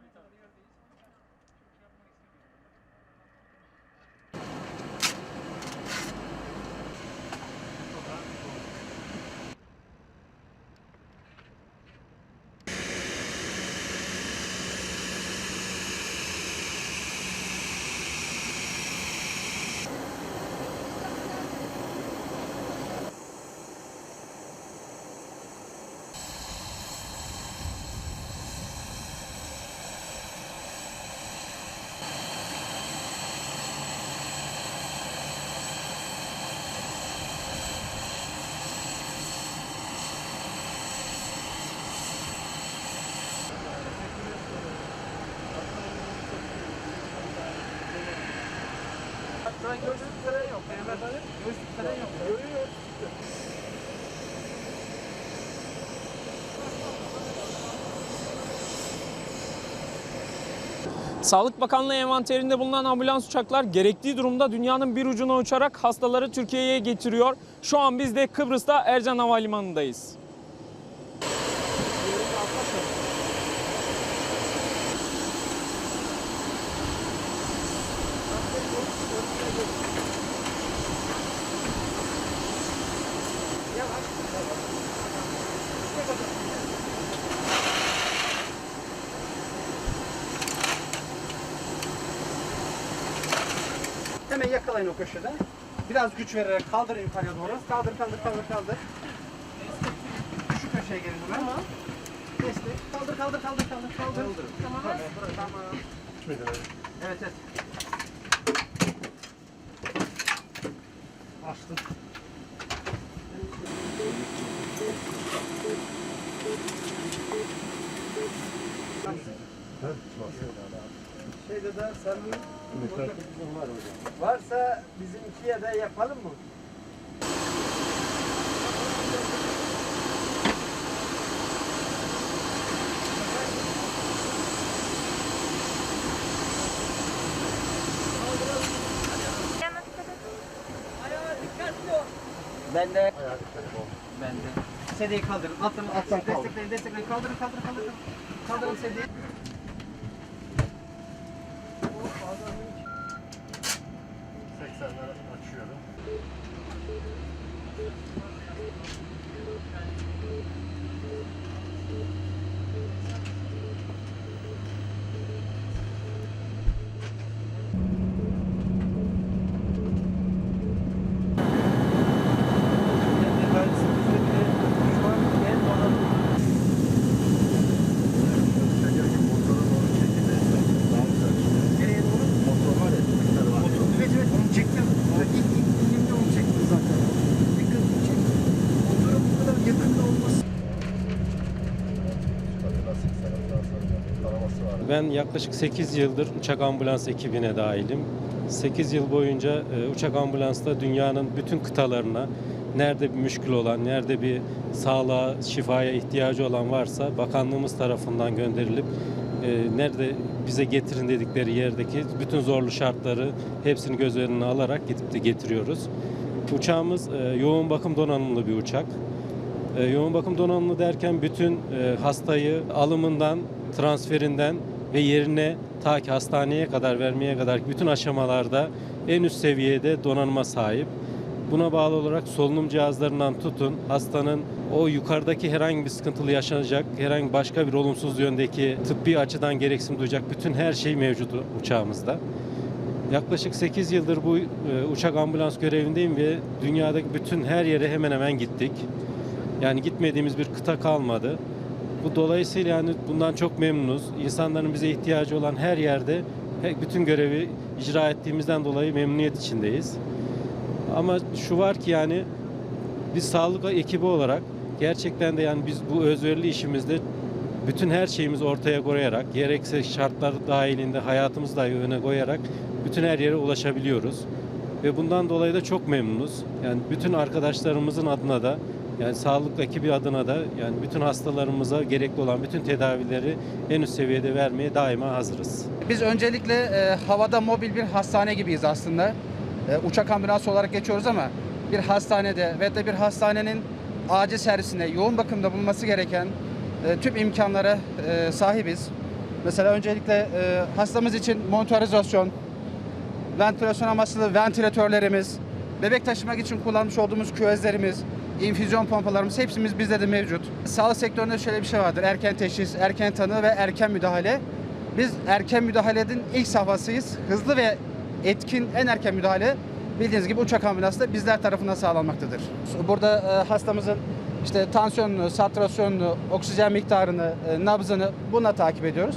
Tommy, Tommy. Şu an göğüslük falan yok. Evet. Göğüslük falan yok. Yok. Sağlık Bakanlığı envanterinde bulunan ambulans uçaklar gerektiği durumda dünyanın bir ucuna uçarak hastaları Türkiye'ye getiriyor. Şu an biz de Kıbrıs'ta Ercan Havalimanı'ndayız. Hemen yakalayın o köşede. Biraz güç vererek kaldırın yukarıya doğru. Kaldır kaldır kaldır kaldır. Şu köşeye gelin hemen. Tamam. Destek. Kaldır kaldır kaldır kaldır kaldır. Tamam. Tamam. Evet evet. Açtım. Şeyde de sarılın. Varsa bizimkiye de yapalım mı? Ben de. Ben de. Sedeyi kaldırın. Alttan alttan destekleyin destekleyin. Kaldırın kaldırın kaldırın. Kaldırın sedeyi. Ben yaklaşık 8 yıldır uçak ambulans ekibine dahilim. 8 yıl boyunca e, uçak ambulansta dünyanın bütün kıtalarına nerede bir müşkül olan, nerede bir sağlığa, şifaya ihtiyacı olan varsa bakanlığımız tarafından gönderilip e, nerede bize getirin dedikleri yerdeki bütün zorlu şartları hepsini göz önüne alarak gidip de getiriyoruz. Uçağımız e, yoğun bakım donanımlı bir uçak. E, yoğun bakım donanımlı derken bütün e, hastayı alımından, transferinden ve yerine ta ki hastaneye kadar vermeye kadar bütün aşamalarda en üst seviyede donanıma sahip. Buna bağlı olarak solunum cihazlarından tutun hastanın o yukarıdaki herhangi bir sıkıntılı yaşanacak, herhangi başka bir olumsuz yöndeki tıbbi açıdan gereksinim duyacak bütün her şey mevcut uçağımızda. Yaklaşık 8 yıldır bu e, uçak ambulans görevindeyim ve dünyadaki bütün her yere hemen hemen gittik. Yani gitmediğimiz bir kıta kalmadı. Bu dolayısıyla yani bundan çok memnunuz. İnsanların bize ihtiyacı olan her yerde bütün görevi icra ettiğimizden dolayı memnuniyet içindeyiz. Ama şu var ki yani biz sağlık ekibi olarak gerçekten de yani biz bu özverili işimizde bütün her şeyimizi ortaya koyarak gerekse şartlar dahilinde hayatımızı dahi öne koyarak bütün her yere ulaşabiliyoruz. Ve bundan dolayı da çok memnunuz. Yani bütün arkadaşlarımızın adına da yani sağlık ekibi adına da yani bütün hastalarımıza gerekli olan bütün tedavileri en üst seviyede vermeye daima hazırız. Biz öncelikle e, havada mobil bir hastane gibiyiz aslında. E, uçak ambulansı olarak geçiyoruz ama bir hastanede ve de bir hastanenin acil servisinde yoğun bakımda bulunması gereken e, tüm imkanlara e, sahibiz. Mesela öncelikle e, hastamız için monitorizasyon, ventilasyon amaçlı ventilatörlerimiz, bebek taşımak için kullanmış olduğumuz küvezlerimiz, infüzyon pompalarımız hepsimiz bizde de mevcut. Sağlık sektöründe şöyle bir şey vardır. Erken teşhis, erken tanı ve erken müdahale. Biz erken müdahalenin ilk safhasıyız. Hızlı ve etkin en erken müdahale bildiğiniz gibi uçak ambulansında bizler tarafından sağlanmaktadır. Burada e, hastamızın işte tansiyonunu, satürasyonunu, oksijen miktarını, e, nabzını bununla takip ediyoruz.